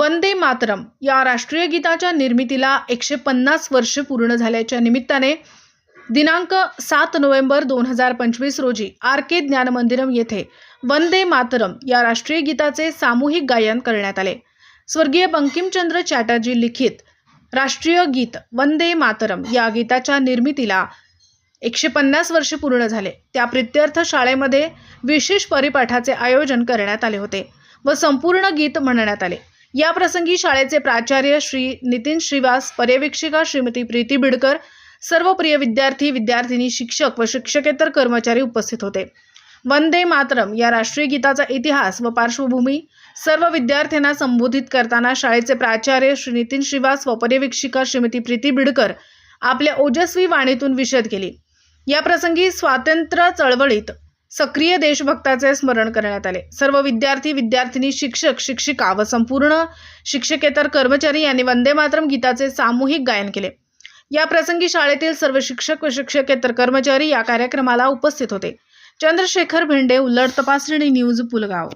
वंदे मातरम या राष्ट्रीय गीताच्या निर्मितीला एकशे पन्नास वर्ष पूर्ण झाल्याच्या निमित्ताने दिनांक सात नोव्हेंबर दोन हजार पंचवीस रोजी आर के ज्ञान मंदिरम येथे वंदे मातरम या राष्ट्रीय गीताचे सामूहिक गायन करण्यात आले. स्वर्गीय बंकिमचंद्र चॅटर्जी लिखित राष्ट्रीय गीत वंदे मातरम या गीताच्या निर्मितीला एकशे पन्नास वर्ष पूर्ण झाले. त्या प्रित्यर्थ शाळेमध्ये विशेष परिपाठाचे आयोजन करण्यात आले होते व संपूर्ण गीत म्हणण्यात आले. या प्रसंगी शाळेचे प्राचार्य श्री नितीन श्रीवास पर्यवेक्षिका श्रीमती प्रीती बिडकर सर्व प्रिय विद्यार्थी विद्यार्थिनी शिक्षक व शिक्षकेतर कर्मचारी उपस्थित होते. वंदे मातरम या राष्ट्रीय गीताचा इतिहास व पार्श्वभूमी सर्व विद्यार्थ्यांना संबोधित करताना शाळेचे प्राचार्य श्री नितीन श्रीवास व पर्यवेक्षिका श्रीमती प्रीती बिडकर आपल्या ओजस्वी वाणीतून विशद केली. या प्रसंगी स्वातंत्र्य चळवळीत सक्रिय देशभक्ताचे स्मरण करण्यात आले. सर्व विद्यार्थी विद्यार्थिनी शिक्षक शिक्षिका व संपूर्ण शिक्षकेतर कर्मचारी यांनी वंदे मातरम गीताचे सामूहिक गायन केले. या प्रसंगी शाळेतील सर्व शिक्षक व शिक्षकेतर कर्मचारी या कार्यक्रमाला उपस्थित होते. चंद्रशेखर भेंडे उल्लड तपासणी न्यूज पुलगाव.